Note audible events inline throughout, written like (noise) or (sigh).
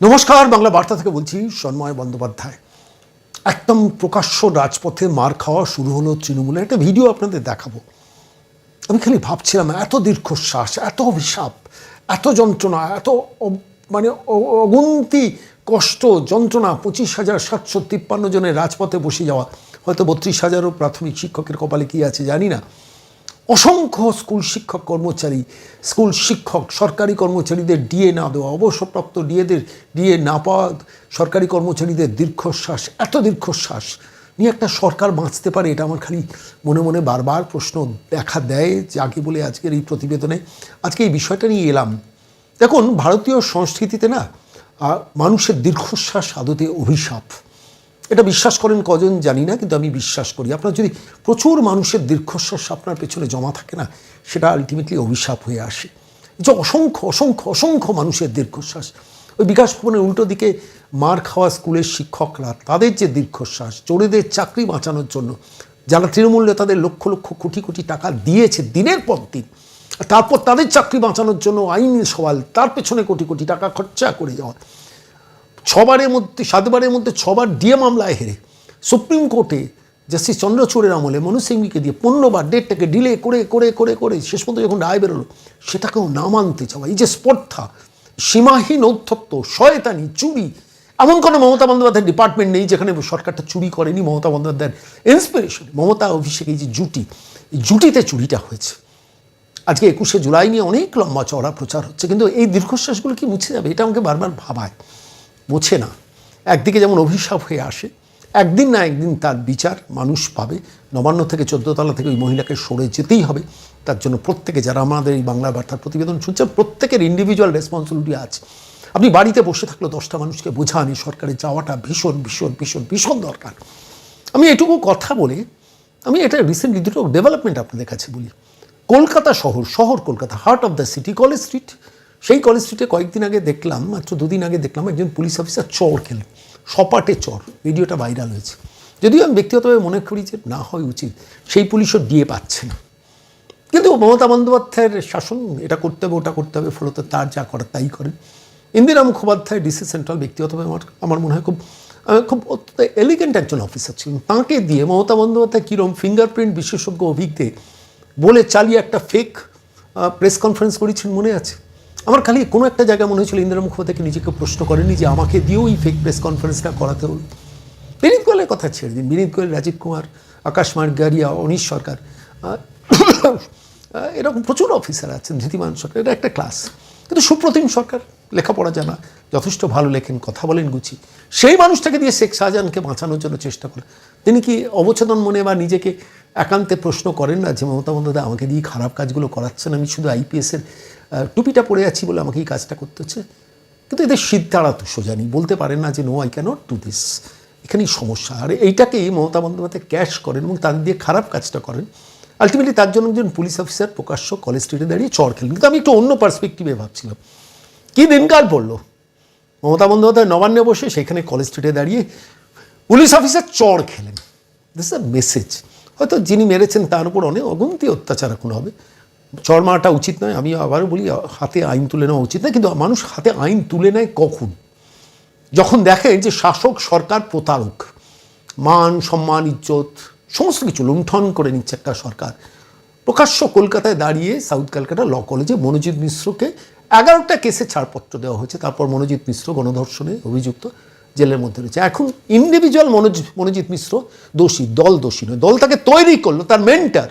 নমস্কার, বাংলা বার্তা থেকে বলছি সন্ময় বন্দ্যোপাধ্যায়। একদম প্রকাশ্য রাজপথে মার খাওয়া শুরু হলো তৃণমূলে একটা ভিডিও আপনাদের দেখাবো। আমি খালি ভাবছিলাম, এত দীর্ঘশ্বাস, এত অভিশাপ, এত যন্ত্রণা, এত মানে অগুন্তি, কষ্ট, যন্ত্রণা, পঁচিশ হাজার সাতশো তিপ্পান্ন জনের রাজপথে বসে যাওয়া। হয়তো বত্রিশ হাজারও প্রাথমিক শিক্ষকের কপালে কী আছে জানি না। অসংখ্য স্কুল শিক্ষক কর্মচারী, স্কুল শিক্ষক, সরকারি কর্মচারীদের ডিএ না দেওয়া, অবসরপ্রাপ্ত ডিএদের ডিএ না পাওয়া, সরকারি কর্মচারীদের দীর্ঘশ্বাস, এত দীর্ঘশ্বাস নিয়ে একটা সরকার বাঁচতে পারে এটা আমার খালি মনে মনে বারবার প্রশ্ন দেখা দেয় যাকে বলে আজকের এই প্রতিবেদনে। আজকে এই বিষয়টা নিয়ে এলাম। দেখুন, ভারতীয় সংস্কৃতিতে না মানুষের দীর্ঘশ্বাস আদতে অভিশাপ। এটা বিশ্বাস করেন কজন জানি না, কিন্তু আমি বিশ্বাস করি। আপনার যদি প্রচুর মানুষের দীর্ঘশ্বাস আপনার পেছনে জমা থাকে না, সেটা আলটিমেটলি অভিশাপ হয়ে আসে। যে অসংখ্য অসংখ্য অসংখ্য মানুষের দীর্ঘশ্বাস। ওই বিকাশ ভবনের উল্টো দিকে মার খাওয়া স্কুলের শিক্ষকরা, তাদের যে দীর্ঘশ্বাস, চোরেদের চাকরি বাঁচানোর জন্য, যারা তৃণমূল নেতাদের লক্ষ লক্ষ কোটি কোটি টাকা দিয়েছে দিনের পর দিন তারপর তাদের চাকরি বাঁচানোর জন্য আইনি সওয়াল, তার পেছনে কোটি কোটি টাকা খরচা করে যাওয়া। ছবারের মধ্যে, সাতবারের মধ্যে ছবার ডিএ মামলায় হেরে। সুপ্রিম কোর্টে জাস্টিস চন্দ্রচূড়ের আমলে মনু সিংকে দিয়ে পনেরোবার ডেটটাকে ডিলে করে করে করে করে শেষ পর্যন্ত যখন রায় বেরোলো, সেটাকেও না মানতে চাওয়া, এই যে স্পর্ধা, সীমাহীন ঔদ্ধত্য, শয়তানি, চুরি, এমন কোনো মমতা বন্দ্যোপাধ্যায়ের ডিপার্টমেন্ট নেই যেখানে সরকারটা চুরি করেনি মমতা বন্দ্যোপাধ্যায়ের ইন্সপিরেশন মমতা অভিষেক, এই যে জুটি, এই জুটিতে চুরিটা হয়েছে। আজকে একুশে জুলাই নিয়ে অনেক লম্বা চওড়া প্রচার হচ্ছে, কিন্তু এই দীর্ঘশ্বাসগুলো কি মুছে যাবে, এটা আমাকে বারবার ভাবায়। মোছে না। একদিকে যেমন অভিশাপ হয়ে আসে, একদিন না একদিন তার বিচার মানুষ পাবে। নবান্ন থেকে চোদ্দতলা থেকে ওই মহিলাকে সরে যেতেই হবে। তার জন্য প্রত্যেকে যারা আমাদের এই বাংলা বার্তার প্রতিবেদন শুনছেন, প্রত্যেকের ইন্ডিভিজুয়াল রেসপন্সিবিলিটি আছে। আপনি বাড়িতে বসে থাকলে দশটা মানুষকে বোঝান, এই সরকারের যাওয়াটা ভীষণ ভীষণ ভীষণ ভীষণ দরকার। আমি এটুকু কথা বলে, আমি এটা রিসেন্টলি দুটো ডেভেলপমেন্ট আপনাদের কাছে বলি। কলকাতা শহর শহর Kolkata heart of the city college street সেই কলেজ স্ট্রিটে কয়েকদিন আগে দেখলাম, মাত্র দুদিন আগে দেখলাম একজন পুলিশ অফিসার চর খেলেন সপাটে চর, ভিডিওটা ভাইরাল হয়েছে। যদিও আমি ব্যক্তিগতভাবে মনে করি যে না হয় উচিত, সেই পুলিশও দিয়ে পাচ্ছে না। কিন্তু মমতা বন্দ্যোপাধ্যায়ের শাসন, এটা করতে হবে, ওটা করতে হবে, ফলত তার যা করার তাই করেন ইন্দিরা মুখোপাধ্যায় ডিসি সেন্ট্রাল ব্যক্তিগতভাবে আমার আমার মনে হয় খুব খুব অত্যন্ত এলিগেন্ট একজন অফিসার ছিলেন। তাঁকে দিয়ে মমতা বন্দ্যোপাধ্যায় কীরকম ফিঙ্গারপ্রিন্ট বিশেষজ্ঞ অভিজ্ঞে বলে চালিয়ে একটা ফেক প্রেস কনফারেন্স করেছেন মনে আছে? আমার খালি কোনো একটা জায়গায় মনে হয়েছিল ইন্দিরা মুখোপাধ্যায়কে নিজেকে প্রশ্ন করেনি যে আমাকে দিয়েও এই ফেক প্রেস কনফারেন্সটা করাতে হলো। বিনীত গোয়েলের কথা ছেড়ে দিন। বিনীত গোয়েল, রাজীব কুমার, আকাশ মার্গারিয়া, অনিশ সরকার (coughs) এরকম প্রচুর অফিসার আছেন ধৃতিমান সরকার এটা একটা ক্লাস কিন্তু সুপ্রতিম সরকার, লেখাপড়া জানা, যথেষ্ট ভালো লেখেন, কথা বলেন গুছি সেই মানুষটাকে দিয়ে শেখ শাহজাহানকে বাঁচানোর জন্য চেষ্টা করেন তিনি কি অবচেতন মনে বা নিজেকে একান্তে প্রশ্ন করেন না যে মমতা বন্দ্যোপাধ্যায় আমাকে দিয়ে খারাপ কাজগুলো করাচ্ছেন? আমি শুধু আইপিএসের টুপিটা পরে আছি বলে আমাকে এই কাজটা করতে হচ্ছে। কিন্তু এদের সিদ্ধারা তো সোজা নেই। বলতে পারেন না যে no I can't do this এখানেই সমস্যা। আর এইটাকেই মমতা বন্দ্যোপাধ্যায় ক্যাশ করেন এবং তাদের দিয়ে খারাপ কাজটা করেন। আলটিমেটলি তার জন্য একজন পুলিশ অফিসার, প্রকাশ্য কলেজ স্ট্রিটে দাঁড়িয়ে চর খেলেন। কিন্তু আমি একটু অন্য পার্সপেক্টিভে ভাবছিলাম। কী দিনকাল পড়ল? মমতা বন্দ্যোপাধ্যায় নবান্নে বসে সেখানে কলেজ স্ট্রিটে দাঁড়িয়ে পুলিশ অফিসার চর খেলেন। দিস আ মেসেজ হয়তো যিনি মেরেছেন তার উপর অনেক অগুন্তি অত্যাচার এখন হবে। চর মারাটা উচিত নয়, আমি আবারও বলি, হাতে আইন তুলে নেওয়া উচিত নয়, কিন্তু মানুষ হাতে আইন তুলে নেয় কখন? যখন দেখে যে শাসক, সরকার প্রতারক, মান, সম্মান, ইজ্জত, সমস্ত কিছু লুণ্ঠন করে নিচ্ছে একটা সরকার। প্রকাশ্য কলকাতায় দাঁড়িয়ে সাউথ ক্যালকাটা ল কলেজে মনোজিৎ মিশ্রকে এগারোটা কেসে ছাড়পত্র দেওয়া হয়েছে। তারপর মনোজিৎ মিশ্র গণধর্ষণে অভিযুক্ত। জেলের মধ্যে রয়েছে। এখন ইন্ডিভিজুয়াল মনোজ, মনোজিৎ মিশ্র দোষী, দল দোষী নয়। দল তাকে তৈরি করল, তার মেন্টার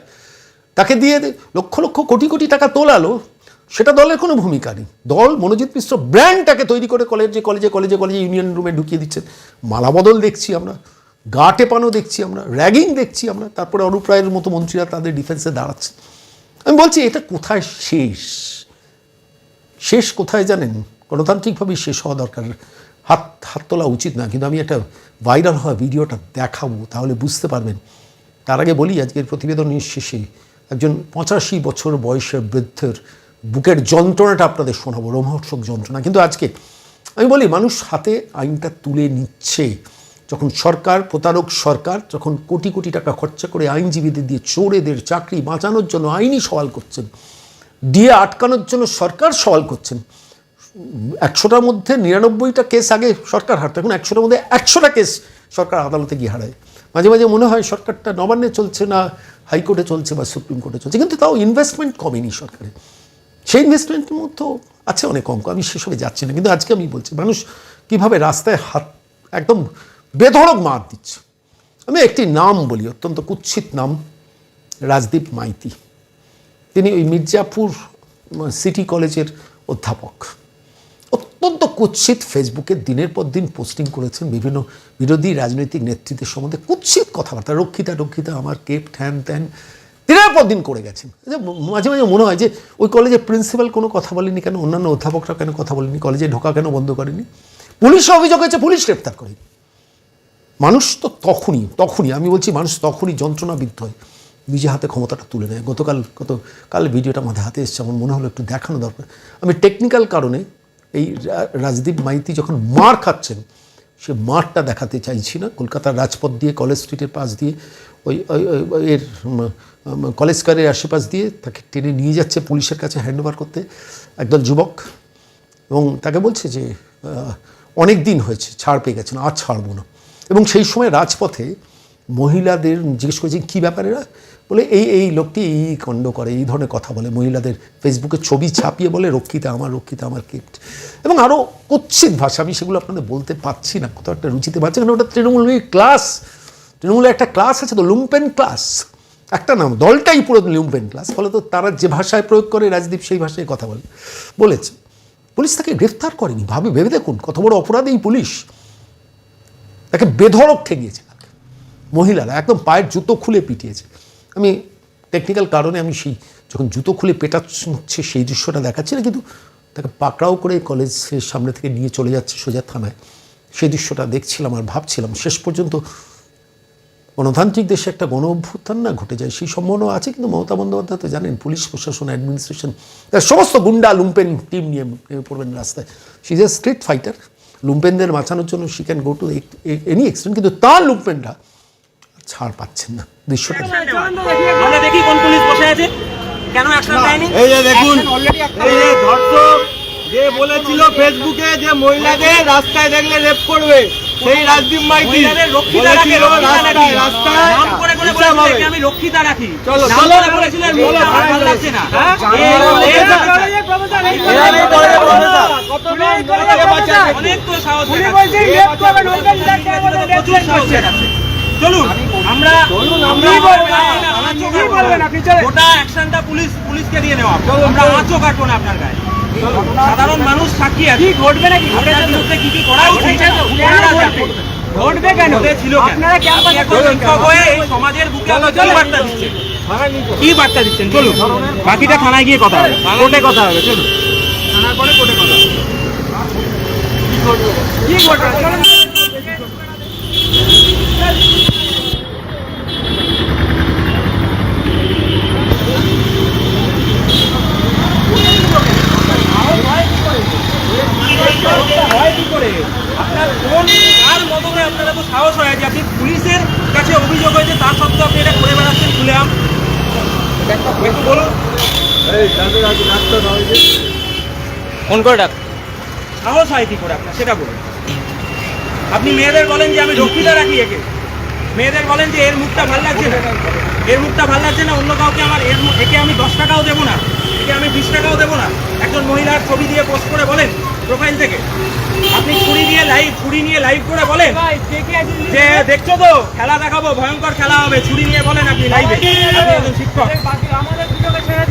তাকে দিয়ে লক্ষ লক্ষ কোটি কোটি টাকা তোলালো, সেটা দলের কোনো ভূমিকা নেই। দল, মনোজিৎ মিশ্র ব্র্যান্ডটাকে তৈরি করে কলেজে কলেজে কলেজে কলেজে ইউনিয়ন রুমে ঢুকিয়ে দিচ্ছেন। মালাবদল দেখছি আমরা, গা টেপানো দেখছি আমরা র্যাগিং দেখছি আমরা, তারপরে অরূপ রায়ের মতো মন্ত্রীরা তাদের ডিফেন্সে দাঁড়াচ্ছে। আমি বলছি, এটা কোথায় শেষ? শেষ কোথায় জানেন? গণতান্ত্রিকভাবেই শেষ হওয়া দরকার। হাত হাত তোলা উচিত না, কিন্তু আমি একটা ভাইরাল হওয়া ভিডিওটা দেখাবো, তাহলে বুঝতে পারবেন। তার আগে বলি, আজকের প্রতিবেদনের শেষে একজন পঁচাশি বছর বয়সের বৃদ্ধের বুকের যন্ত্রণাটা আপনাদের শোনাবো, রোমহর্ষক যন্ত্রণা। কিন্তু আজকে আমি বলি, মানুষ হাতে আইনটা তুলে নিচ্ছে। যখন সরকার, প্রতারক সরকার, যখন কোটি কোটি টাকা খরচা করে আইনজীবীদের দিয়ে চোরেদের চাকরি বাঁচানোর জন্য আইনি সওয়াল করছেন, দিয়ে আটকানোর জন্য সরকার সওয়াল করছেন একশোটার মধ্যে নিরানব্বইটা কেস আগে সরকার হারতো। এখন একশোটার মধ্যে একশোটা কেস সরকার আদালতে গিয়ে হারায়। মাঝে মাঝে মনে হয় সরকারটা নবান্নে চলছে না, হাইকোর্টে চলছে বা সুপ্রিম কোর্টে চলছে, কিন্তু তাও ইনভেস্টমেন্ট কমেনি সরকারের সেই ইনভেস্টমেন্টের মধ্যেও আছে অনেক অঙ্ক, আমি সেসবে যাচ্ছি না, কিন্তু আজকে আমি বলছি, মানুষ কীভাবে রাস্তায় হাত, একদম বেধড়ক মার দিচ্ছে। আমি একটি নাম বলি, অত্যন্ত কুৎসিত নাম, রাজদীপ মাইতি। তিনি ওই মির্জাপুর সিটি কলেজের অধ্যাপক। অত্যন্ত কুৎসিত ফেসবুকে দিনের পর দিন পোস্টিং করেছেন বিভিন্ন বিরোধী রাজনৈতিক নেতৃত্বের সম্বন্ধে কুৎসিত কথাবার্তা। রক্ষিতা রক্ষিতা, আমার কেপ, ঠ্যান, ত্যান। দিনের পর দিন করে গেছেন। মাঝে মাঝে মনে হয় যে ওই কলেজের প্রিন্সিপাল কোনো কথা বলেনি কেন? অন্যান্য অধ্যাপকরা কেন কথা বলেনি? কলেজে ঢোকা কেন বন্ধ করেনি? পুলিশ অভিযোগ হয়েছে, পুলিশ গ্রেপ্তার করেনি মানুষ তো তখনই তখনই, আমি বলছি মানুষ তখনই যন্ত্রণাবিদ্ধ হয়। নিজে হাতে ক্ষমতাটা তুলে নেয়। গতকাল গত কাল ভিডিওটা আমাদের হাতে এসছে, আমার মনে হলো একটু দেখানো দরকার। আমি টেকনিক্যাল কারণে এই রাজদীপ মাইতি যখন মার খাচ্ছেন, সে মারটা দেখাতে চাইছি না। কলকাতার রাজপথ দিয়ে, কলেজ স্ট্রিটের পাশ দিয়ে, ওই এর কলেজ স্কোয়ারের আশেপাশ দিয়ে তাকে টেনে নিয়ে যাচ্ছে পুলিশের কাছে হ্যান্ডওভার করতে একদল যুবক। এবং তাকে বলছে যে অনেক দিন হয়েছে, ছাড় পেয়ে গেছেন আর ছাড়বো না। এবং সেই সময় রাজপথে মহিলাদের জিজ্ঞেস করেছে কী ব্যাপারেরা বলে, এই এই লোকটি এই কাণ্ড করে, এই ধরনের কথা বলে, মহিলাদের ফেসবুকে ছবি ছাপিয়ে বলে, রক্ষিতা আমার রক্ষিতা আমার কিপ্ট এবং আরও কুৎসিত ভাষা, আমি সেগুলো আপনাদের বলতে পারছি না, কোথাও একটা রুচিতে পারছি কারণ ওটা তৃণমূল ক্লাস। তৃণমূলের একটা ক্লাস আছে তো, লুম্পেন ক্লাস। একটা নাম, দলটাই পুরো লুম্পেন ক্লাস, ফলে তো তারা যে ভাষায় প্রয়োগ করে, রাজদীপ সেই ভাষায় কথা বলে, বলেছে। পুলিশ তাকে গ্রেফতার করেনি, ভাবে, ভেবে দেখুন, কত বড় অপরাধ এই পুলিশ। তাকে বেধড়ক ঠেকিয়েছে। মহিলারা একদম পায়ের জুতো খুলে পিটিয়েছে। আমি টেকনিক্যাল কারণে আমি সেই যখন জুতো খুলে পেটাচ্ছে সেই দৃশ্যটা দেখাচ্ছি না, কিন্তু তাকে পাকড়াও করে কলেজের সামনে থেকে নিয়ে চলে যাচ্ছে সোজা থানায়। সেই দৃশ্যটা দেখছিলাম আর ভাবছিলাম, শেষ পর্যন্ত গণতান্ত্রিক দেশে একটা গণ অভ্যুত্থান না ঘটে যায়, সেই সম্ভাবনা আছে, কিন্তু মমতা বন্দ্যোপাধ্যায় তো জানেন, পুলিশ প্রশাসন অ্যাডমিনিস্ট্রেশন তার সমস্ত গুন্ডা লুম্পেন টিম নিয়ে নেমে পড়বেন রাস্তায়। সি এ স্ট্রিট ফাইটার লুম্পেনদের বাঁচানোর জন্য she can go to any extent কিন্তু তার লুম্পেনরা ছাড় পাচ্ছেন না। দৃশ্যটা আমরা দেখি কোন পুলিশ বসে আছে। কেন অ্যাকশন দেয়নি এই যে দেখুন এই যে ধর্ষক যে বলেছিল ফেসবুকে যে মহিলাদের রাস্তায় দেখলে রেপ করবে সেই রাজদীপ মাইতি রাস্তায় রাস্তায় নাম করে করে হিসাব বলেছিল হবে। একে আমি রক্ষিতা রাখি। চলো, চলো, বলেছিলেন ভালো লাগছে না। হ্যাঁ? অনেক তো সাহস। চলুন। আমরা আমরা কি। গোটা অ্যাকশনটা পুলিশ পুলিশকে দিয়ে নেওয়া। আমরা আঁচও কাটবো না আপনার গায়ে। সাধারণ মানুষ সাক্ষী আছে। ঘটবে নাকি? আপনার বিরুদ্ধে কি কি করা উচিত? ঘটবে কেন? ছিল আপনারা শিক্ষক হয়ে এই সমাজের বুকে কি চলো। বার্তা দিচ্ছেন? থানায় কি বার্তা দিচ্ছেন? চলুন। বাকিটা থানায় গিয়ে কথা হবে। কোর্টে কথা হবে চলুন। থানার পরে কোর্টে কথা হবে। কি ঘটবে? চলুন। হয় কি করে আপনার কোন কার মদতে আপনার এত সাহস হয় যে আপনি পুলিশের কাছে অভিযোগ হয়েছে তার সত্ত্বেও আপনি এটা করে বেড়াচ্ছেন খুলে আম একটু বলুন ফোন করে ডাক। সাহস হয় কি করে আপনার? সেটা বলুন। আপনি মেয়েদের বলেন যে আমি রক্ষিতা রাখি একে। মেয়েদের বলেন যে এর মুখটা ভালো লাগছে না। এর মুখটা ভালো লাগছে না, অন্য কাউকে আমার এর একে আমি দশ টাকাও দেবো না। একে আমি বিশ টাকাও দেবো না। একজন মহিলার ছবি দিয়ে পোস্ট করে বলেন প্রোফাইল থেকে। আপনি ছুরি দিয়ে লাইভ ছুরি নিয়ে লাইভ করে বলেন যে, দেখছ তো, খেলা দেখাবো, ভয়ঙ্কর খেলা হবে, ছুরি নিয়ে বলেন আপনি লাইভে আপনি একজন শিক্ষক।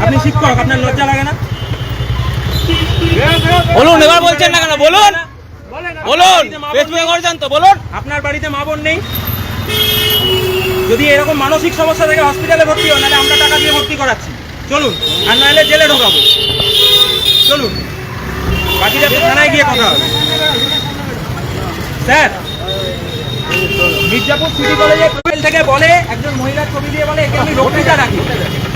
আপনি শিক্ষক, আপনার লজ্জা লাগে না? বলুন, এবার বলছেন না কেন? বলুন। বলুন ফেসবুকে তো, বলুন। আপনার বাড়িতে মা বোন নেই? যদি এরকম মানসিক সমস্যা থেকে হসপিটালে ভর্তি হয় নাহলে আমরা টাকা দিয়ে ভর্তি করাচ্ছি। চলুন, আর নাহলে জেলে ঢোকাবো। চলুন বাকিটা থানায় গিয়ে কথা হবে। স্যার, মির্জাপুর সিটি কলেজের প্রোফাইল থেকে বলে, একজন মহিলার ছবি দিয়ে বলে, একে আমি রক্ষিতা রাখি।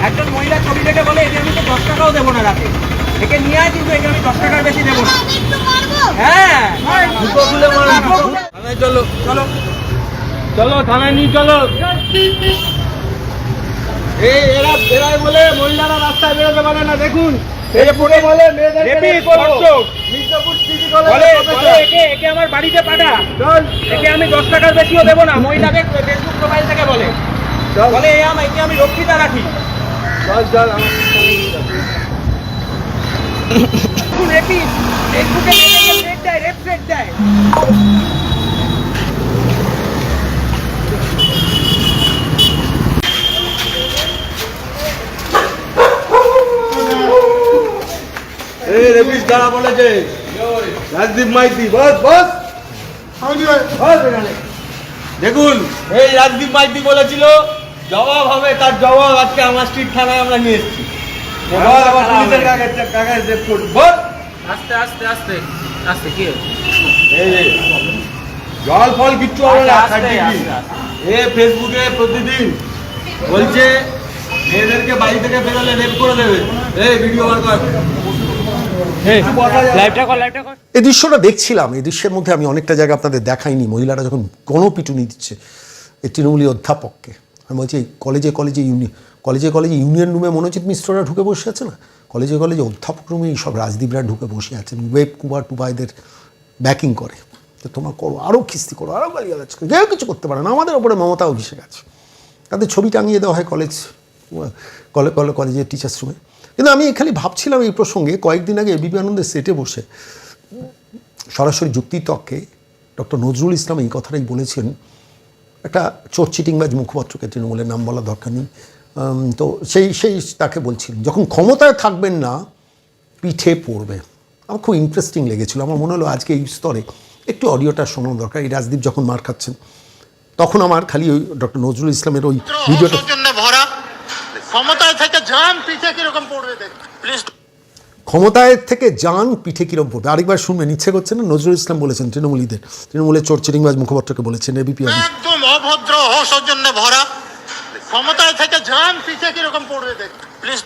একজন মহিলার ছবি থেকে বলে, একে আমি তো দশ টাকাও দেবো না রাতে। একে নিয়ে আয় কিন্তু একে আমি দশ টাকার বেশি দেবো হ্যাঁ। খুলে। থানায় চলো চলো। চলো থানায় নিয়ে চলো। এই এরা এরাই বলে মহিলারা রাস্তায় বেরোতে পারে না দেখুন। বলে প্রফেসর। একে একে আমার বাড়িতে পাঠা। চল। একে আমি দশ টাকার বেশিও দেবো না মহিলাকে ফেসবুক প্রোফাইল থেকে বলে। চল। বলে এ আমি একে আমি রক্ষিতা রাখি। চল চল আমার সাথে নিয়ে যাব। বলেছে রাজদীপ দেখুন, এই রাজদীপ মাইতি বলেছিল, জবাব হবে তার জবাব আজকে আমার স্ট্রিট থানায় আমরা নিয়ে এসেছি। বল আবার পুলিশের কাগজ কাগজ রেপ করবি বল। আস্তে আস্তে আস্তে আস্তে কি এই জল ফল কিচ্ছু হবে না এ ফেসবুকে প্রতিদিন বলছে মেয়েদেরকে বাড়ি থেকে বেরোলে রেপ করে দেবে। এই ভিডিও বার কর। কিছু বলা যাবে না। লাইভটা কর লাইভটা কর। এই দৃশ্যটা দেখছিলাম এই দৃশ্যের মধ্যে আমি অনেকটা জায়গা আপনাদের দেখাইনি। মহিলারা যখন গণপিটুনি দিচ্ছে এই তৃণমূলী অধ্যাপককে আমি বলছি কলেজে কলেজে ইউনি কলেজে কলেজে ইউনিয়ন রুমে মনোজিৎ মিশ্ররা ঢুকে বসে আছে না? কলেজে কলেজে অধ্যাপক রুমে সব রাজদীপরা ঢুকে বসে আছেন, ওয়েব কুমার টুবাইদের ব্যাকিং করে। যে তোমার করো আরও খিস্তি করো আরও গালিগালাজ করো কেউ কিছু করতে পারে না, আমাদের ওপরে মমতা অভিষেক আছে। তাদের ছবি টাঙিয়ে দেওয়া হয় কলেজ, কলে কলে, কলেজের টিচার্স রুমে কিন্তু আমি খালি ভাবছিলাম এই প্রসঙ্গে কয়েকদিন আগে এবিপি আনন্দের সেটে বসে সরাসরি যুক্তিতর্কে ডক্টর নজরুল ইসলাম এই কথাটাই বলেছেন। একটা চোর চিটিংবাজ মুখপাত্রকে তৃণমূলের নাম বলা দরকার নেই। তো সেই সেই তাকে বলছিলেন যখন ক্ষমতায় থাকবেন না পিঠে পড়বে। আমার খুব ইন্টারেস্টিং লেগেছিল। আমার মনে হলো আজকে এই স্তরে একটু অডিওটা শোনানো দরকার। এই রাজদীপ যখন মার খাচ্ছেন তখন আমার খালি ওই ডক্টর নজরুল ইসলামের ওই ভিডিওটা ভরা। ক্ষমতায় থেকে যান পিঠে কীরকম পড়বে প্লিজ ক্ষমতায় থেকে যান পিঠে কিরম পড়বে। আরেকবার শুনবেন ইচ্ছে করছে না? নজরুল ইসলাম বলেছেন তৃণমূলীদের। তৃণমূলের চোর চিটিংবাজ মুখপাত্রকে বলেছেন এবিপি একদম অভদ্র অসৌজন্যে ভরা। ক্ষমতায় থেকে যান, পিঠে কীরকম পড়বে দেখ। প্লিজ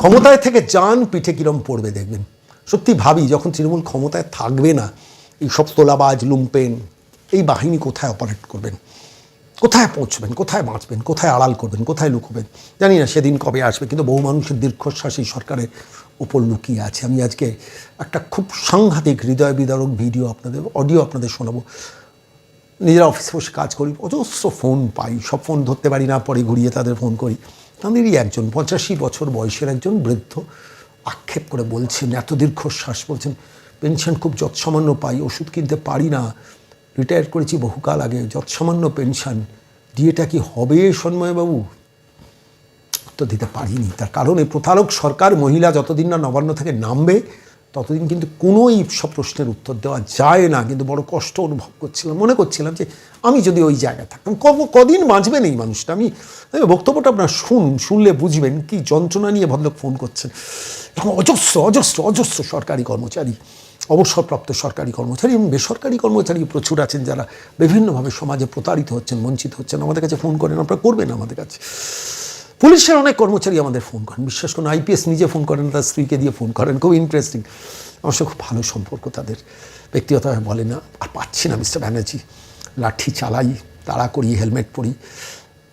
ক্ষমতায় থেকে যান, পিঠে কিরম পড়বে দেখবেন। সত্যি ভাবি, যখন তৃণমূল ক্ষমতায় থাকবে না, এই সব তোলাবাজ, লুম্পেন, এই বাহিনী কোথায় অপারেট করবেন? কোথায় পৌঁছবেন? কোথায় বাঁচবেন? কোথায় আড়াল করবেন? কোথায় লুকোবেন? জানি না, সেদিন কবে আসবে, কিন্তু বহু মানুষের দীর্ঘশ্বাস এই সরকারের উপর লুকিয়ে আছে। আমি আজকে একটা খুব সাংঘাতিক, হৃদয় বিদারক ভিডিও আপনাদের অডিও আপনাদের শোনাবো। নিজেরা অফিসে বসে কাজ করি, অজস্র ফোন পাই, সব ফোন ধরতে পারি না, পরে ঘুরিয়ে তাদের ফোন করি। তাদেরই একজন, পঁচাশি বছর বয়সের একজন বৃদ্ধ আক্ষেপ করে বলছেন, এত দীর্ঘশ্বাস বলছেন পেনশন খুব যৎসামান্য পাই, ওষুধ কিনতে পারি না। রিটায়ার করেছি বহুকাল আগে, যৎসামান্য পেনশন ডিএটা কি হবে, সন্ময়বাবু? উত্তর দিতে পারিনি। তার কারণ এই প্রতারক সরকার, মহিলা যতদিন না নবান্ন থেকে নামবে ততদিন কিন্তু কোনো এই সব প্রশ্নের উত্তর দেওয়া যায় না। কিন্তু বড় কষ্ট অনুভব করছিলাম, মনে করছিলাম যে আমি যদি ওই জায়গায় থাকতাম কদিন বাঁচবেন এই মানুষটা? আমি আমি বক্তব্যটা আপনার শুনুন শুনলে বুঝবেন কি যন্ত্রণা নিয়ে ভদ্রলোক ফোন করছেন। এবং অজস্র অজস্র অজস্র সরকারি কর্মচারী, অবসরপ্রাপ্ত সরকারি কর্মচারী এবং বেসরকারি কর্মচারী প্রচুর আছেন যারা বিভিন্নভাবে সমাজে প্রতারিত হচ্ছেন, বঞ্চিত হচ্ছেন। আমাদের কাছে ফোন করেন, আপনারা করবেন আমাদের কাছে। পুলিশের অনেক কর্মচারী আমাদের ফোন করেন। বিশ্বাস করুন, আইপিএস নিজে ফোন করেন, তার স্ত্রীকে দিয়ে ফোন করেন। খুব ইন্টারেস্টিং আমার সাথে খুব ভালো সম্পর্ক, তাদের ব্যক্তিগতভাবে বলে না, আর পাচ্ছি না মিস্টার ব্যানার্জি লাঠি চালাই, তাড়া করি, হেলমেট পরি,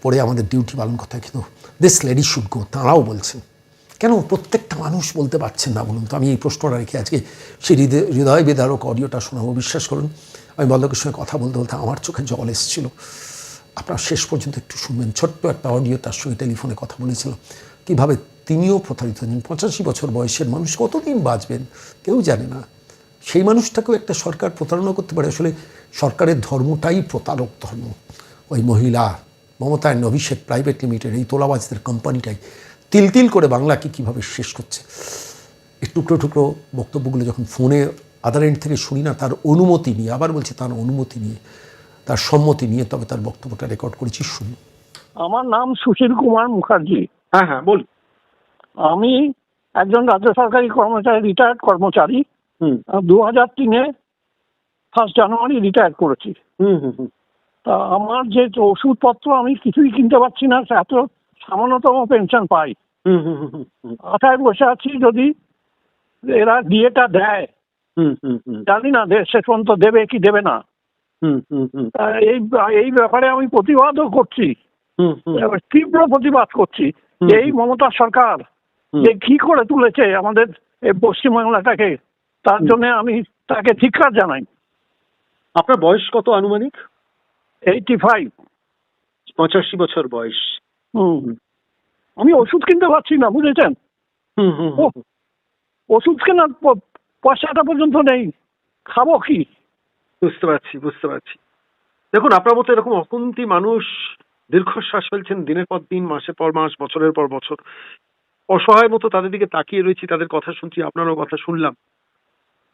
পরে আমাদের ডিউটি পালন করতে হয়, কিন্তু দিস লেডি শুড গো তাঁরাও বলছেন। কেন প্রত্যেকটা মানুষ বলতে পারছেন না বলুন তো? আমি এই প্রশ্নটা রেখে আজকে সেই হৃদয় হৃদয় বেদারক অডিওটা শোনাবো। বিশ্বাস করুন, আমি বন্ধকের সঙ্গে কথা বলতে বলতে আমার চোখে জল এসেছিল। আপনার শেষ পর্যন্ত একটু শুনবেন। ছোট্ট একটা অডিও তার সঙ্গে টেলিফোনে কথা বলেছিল। কীভাবে তিনিও প্রতারিত হয়েছেন। পঁচাশি বছর বয়সের মানুষ কতদিন বাঁচবেন কেউ জানে না। সেই মানুষটাকেও একটা সরকার প্রতারণা করতে পারে। আসলে সরকারের ধর্মটাই প্রতারক ধর্ম। ওই মহিলা, মমতা মমতায়ন অভিষেক প্রাইভেট লিমিটেড, এই তোলাবাজদের কোম্পানিটাই। তিল তিল করে বাংলাকে কীভাবে শেষ করছে? এই টুকরো টুকরো বক্তব্যগুলো যখন ফোনে আদার এন্ড থেকে শুনি না, তার অনুমতি নিয়ে, আবার বলছি তার অনুমতি নিয়ে তার সম্মতি নিয়ে তবে তার বক্তব্যটা রেকর্ড করেছি শুনি আমার নাম সুশীল কুমার মুখার্জি। হ্যাঁ হ্যাঁ বলি আমি একজন রাজ্য সরকারি কর্মচারী রিটায়ার্ড কর্মচারী। হুম। দু হাজার তিনে ফার্স্ট জানুয়ারি রিটায়ার করেছি। হুম হুম হুম। তা আমার যে ওষুধপত্র আমি কিছুই কিনতে পারছি না এত সামান্যতম পেনশন পাই। হুম হুম হুম হুম আশায় বসে আছি যদি এরা ডিএটা দেয়। হুম হুম হুম। জানি না দে- শেষ পর্যন্ত দেবে কি দেবে না। এই এই ব্যাপারে আমি প্রতিবাদও করছি। হুম হুম। এবার তীব্র প্রতিবাদ করছি। এই মমতা সরকার যে কি করে তুলেছে আমাদের এই পশ্চিমবাংলাটাকে তার জন্য আমি তাকে ধিক্কার জানাই। আপনার বয়স কত আনুমানিক? Eighty five. পঁচাশি বছর বয়স। হুম। আমি ওষুধ কিনতে পারছি না বুঝেছেন? হুম হুম ও, ওষুধ কেনার পয়সাটা পর্যন্ত নেই। খাব কি? বুঝতে পারছি বুঝতে পারছি। দেখুন আপনার মতো এরকম অকুন্তি মানুষ দীর্ঘশ্বাস ফেলছেন দিনের পর দিন মাসের পর মাস বছরের পর বছর। অসহায় মতো তাদের দিকে তাকিয়ে রয়েছি তাদের কথা শুনছি আপনারও কথা শুনলাম।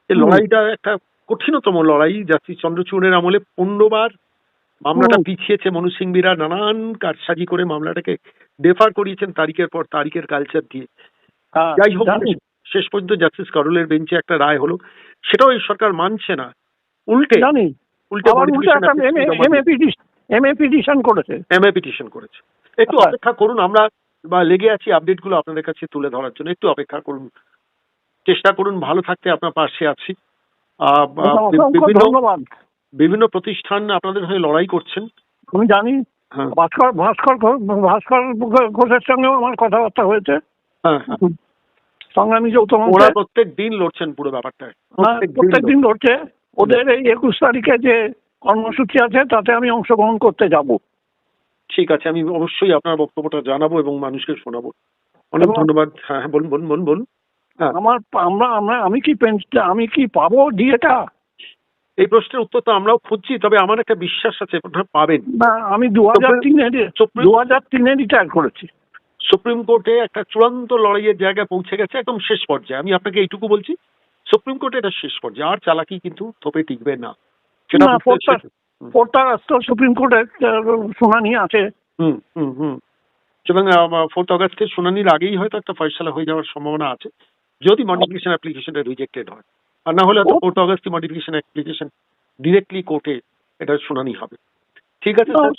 এই লড়াইটা একটা কঠিনতম লড়াই যাত্রী চন্দ্রচূড়ের আমলে পনেরোবার। মামলাটা পিছিয়েছে মনু সিংবিরা নানান কারসাজি করে মামলাটাকে ডেফার করিয়েছেন তারিখের পর তারিখের কালচার দিয়ে। যাই হোক শেষ পর্যন্ত জাস্টিস করলের বেঞ্চে একটা রায় হলো। সেটাও এই সরকার মানছে না। উল্টে? জানি। উল্টে আবার উল্টে একটা পিটিশন এম এ পিটিশন করেছে। এমএ পিটিশন করেছে। একটু আচ্ছা। অপেক্ষা করুন আমরা বা লেগে আছি আপডেটগুলো আপনাদের কাছে তুলে ধরার জন্য। একটু অপেক্ষা করুন। চেষ্টা করুন ভালো থাকতে আপনার পাশে আছি। বিভিন্ন বিভিন্ন প্রতিষ্ঠান আপনাদের হয়ে লড়াই করছেন। আমি জানি হ্যাঁ। ভাস্কর ভাস্কর ভাস্কর ঘোষের সঙ্গেও আমার কথাবার্তা হয়েছে। হ্যাঁ হ্যাঁ। সঙ্গে আমি যৌথ ওরা প্রত্যেক দিন লড়ছেন পুরো ব্যাপারটায়। হ্যাঁ, প্রত্যেক দিন লড়ছে। ওদের এই একুশ তারিখে যে কর্মসূচি আছে তাতে আমি অংশগ্রহণ করতে যাব। ঠিক আছে আমি অবশ্যই আপনার বক্তব্যটা জানাব এবং মানুষকে শোনাবো। অনেক ধন্যবাদ। হ্যাঁ হ্যাঁ বলুন বলুন বলুন। বলুন হ্যাঁ। আমার আমরা আমরা আমি কি আমি কি পাবো ডিএটা? এই প্রশ্নের উত্তর তো আমরাও খুঁজছি তবে আমার একটা বিশ্বাস আছে পাবেন। না আমি দু হাজার তিনে দু হাজার তিনে রিটায়ার করেছি। সুপ্রিম কোর্টে একটা চূড়ান্ত লড়াইয়ের জায়গায় পৌঁছে গেছে একদম শেষ পর্যায়ে। আমি আপনাকে এইটুকু বলছি সুপ্রিম কোর্টে এটা শেষ পর্যায়ে। আর চালাকি কিন্তু থোপে টিকবে না। সেটা ফোর্থ- আগস্ট সুপ্রিম কোর্টের শুনানি আছে। হুম হুম হুম। সুতরাং ফোর্থ শুনানির আগেই হয়তো একটা ফয়সালা হয়ে যাওয়ার সম্ভাবনা আছে। যদি মডিফিকেশন অ্যাপ্লিকেশনটা রিজেক্টেড হয়। আর না হলে ও- fourth August modification application directly কোর্টে এটা শুনানি হবে। ঠিক আছে স্যার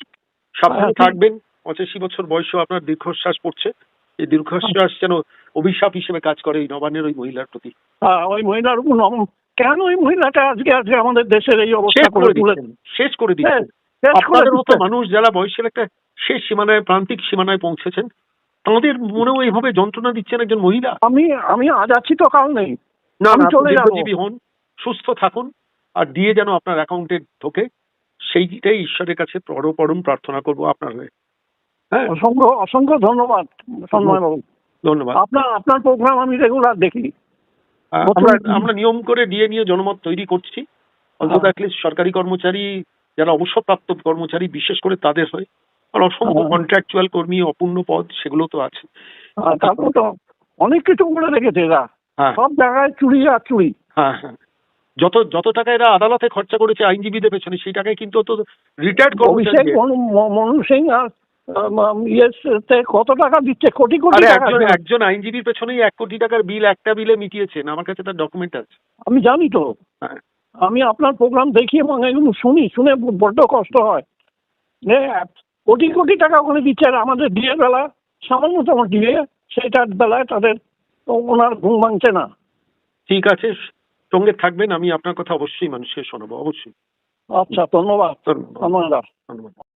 সাবধানে হ্যাঁ, থাকবেন। পঁচাশি বছর বয়সেও আপনার দীর্ঘশ্বাস পড়ছে। এই দীর্ঘশ্বাস যেন অভিশাপ হিসেবে কাজ করে এই নবান্নের ওই মহিলার প্রতি। হ্যাঁ, ওই মহিলার কেন ওই মহিলাটা আজকে আজকে আমাদের দেশের এই অবস্থা করে দিচ্ছেন শেষ করে দিচ্ছেন। হ্যাঁ, আপনাদের মতো মানুষ যারা বয়সের একটা শেষ সীমানায় প্রান্তিক সীমানায় পৌঁছেছেন তাদের মনেও এইভাবে যন্ত্রণা দিচ্ছেন একজন মহিলা? আমি আমি আজ আছি তো কাল নেই। না আমি চলে হন সুস্থ থাকুন আর দিয়ে যেন আপনার অ্যাকাউন্টে ঢোকে সেইটাই ঈশ্বরের কাছে পর পরম প্রার্থনা করব আপনার হয়ে। হ্যাঁ। অসংখ্য অসংখ্য ধন্যবাদ সন্ময় বাবু। ধন্যবাদ। আপনার আপনার প্রোগ্রাম আমি রেগুলার দেখি। আমরা আমরা নিয়ম করে দিয়ে নিয়ে জনমত তৈরি করছি। অন্তত। অ্যাটলিস্ট সরকারি কর্মচারী যারা অবসরপ্রাপ্ত কর্মচারী বিশেষ করে তাদের হয়। আর অসংখ্য। কন্ট্রাকচুয়াল কর্মী অপূর্ণ পদ সেগুলো তো আছে। আর তারপর তো অনেক কিছু করে রেখেছে এরা। হ্যাঁ। সব জায়গায় চুরি আর চুরি। হ্যাঁ হ্যাঁ। যত যত টাকা এরা আদালতে খরচা করেছে আইনজীবীদের পেছনে সেই টাকায় কিন্তু তো রিটায়ার্ড কর্মচারী মনু- সিং আর কত টাকা দিচ্ছে? কোটি কোটি টাকা একজন আইনজীবীর পেছনেই এক কোটি টাকার বিল একটা বিলে মিটিয়েছেন আমার কাছে তার ডকুমেন্ট আছে। আমি জানি তো। হ্যাঁ। আমি আপনার প্রোগ্রাম দেখি এবং এগুলো শুনি শুনে বড্ড কষ্ট হয়। কোটি কোটি টাকা ওখানে দিচ্ছে আর আমাদের ডিএ বেলা সামান্যতম ডিএ সেটার বেলায় তাদের ওনার ঘুম ভাঙছে না। ঠিক আছে সঙ্গে থাকবেন আমি আপনার কথা অবশ্যই মানুষকে শোনাবো অবশ্যই। আচ্ছা ধন্যবাদ। ধন্যবাদ। ধন্যবাদ।